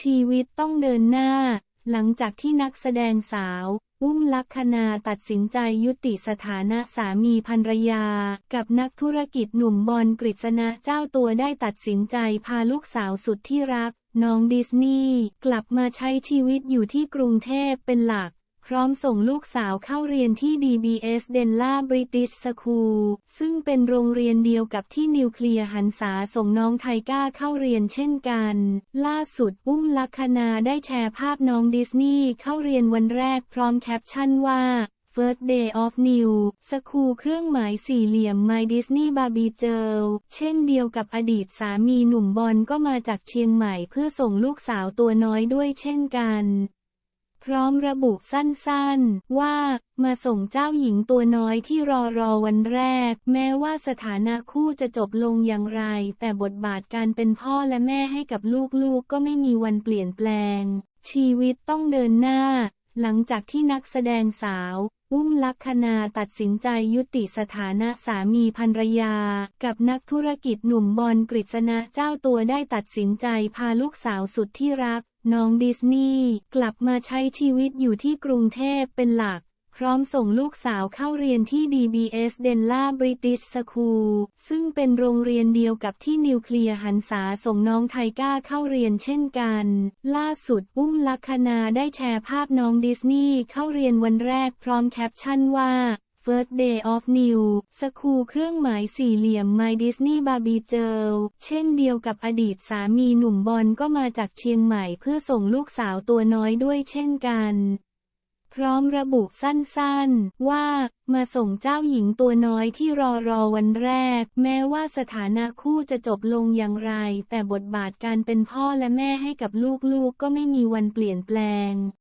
ชีวิตต้องเดินหน้า หลังจากที่นักแสดงสาว อุ้มลักษณาตัดสินใจยุติสถานะสามีภรรยา กับนักธุรกิจหนุ่มบอลกฤษณะเจ้าตัวได้ตัดสินใจพาลูกสาวสุดที่รัก น้องดิสนีย์กลับมาใช้ชีวิตอยู่ที่กรุงเทพเป็นหลัก ร้อมส่งลูกสาวเข้าเรียนที่ DBS d e n l a British School ซึ่งเป็นโรงเรียนเดียวกับที่นิวเคลียร์หันษาส่งน้องไทก้าเข้าเรียนเช่นกัน ล่าสุดอุ้มลักษณาได้แชร์ภาพน้องดิสนีย์เข้าเรียนวันแรกพร้อมแคปชั่นว่า First Day of New School เครื่องหมายสี่เหลี่ยม My Disney Barbie Girl เช่นเดียวกับอดีตสามีหนุ่มบอลก็มาจากเชียงใหม่เพื่อส่งลูกสาวตัวน้อยด้วยเช่นกัน พร้อมระบุสั้นๆ ว่า มาส่งเจ้าหญิงตัวน้อยที่รอรอวันแรก แม้ว่าสถานะคู่จะจบลงอย่างไร แต่บทบาทการเป็นพ่อและแม่ให้กับลูกๆก็ไม่มีวันเปลี่ยนแปลง ชีวิตต้องเดินหน้า หลังจากที่นักแสดงสาว อุ้มลักษณาตัดสินใจยุติสถานะสามีภรรยา กับนักธุรกิจหนุ่มบอลกฤษณะเจ้าตัวได้ตัดสินใจพาลูกสาวสุดที่รัก น้องดิสนีย์กลับมาใช้ชีวิตอยู่ที่กรุงเทพเป็นหลัก พร้อมส่งลูกสาวเข้าเรียนที่ DBS d e n l a British School ซึ่งเป็นโรงเรียนเดียวกับที่นิวเคลียร์หันษาส่งน้องไทก้าเข้าเรียนเช่นกัน ล่าสุดอุ้มลักษณาได้แชร์ภาพน้องดิสนีย์เข้าเรียนวันแรกพร้อมแคปชั่นว่า First Day of New School เครื่องหมายสี่เหลี่ยม My Disney Barbie Girl เช่นเดียวกับอดีตสามีหนุ่มบอลก็มาจากเชียงใหม่เพื่อส่งลูกสาวตัวน้อยด้วยเช่นกันพร้อมระบุสั้นๆ ว่า มาส่งเจ้าหญิงตัวน้อยที่รอรอวันแรก แม้ว่าสถานะคู่จะจบลงอย่างไร แต่บทบาทการเป็นพ่อและแม่ให้กับลูกๆก็ไม่มีวันเปลี่ยนแปลง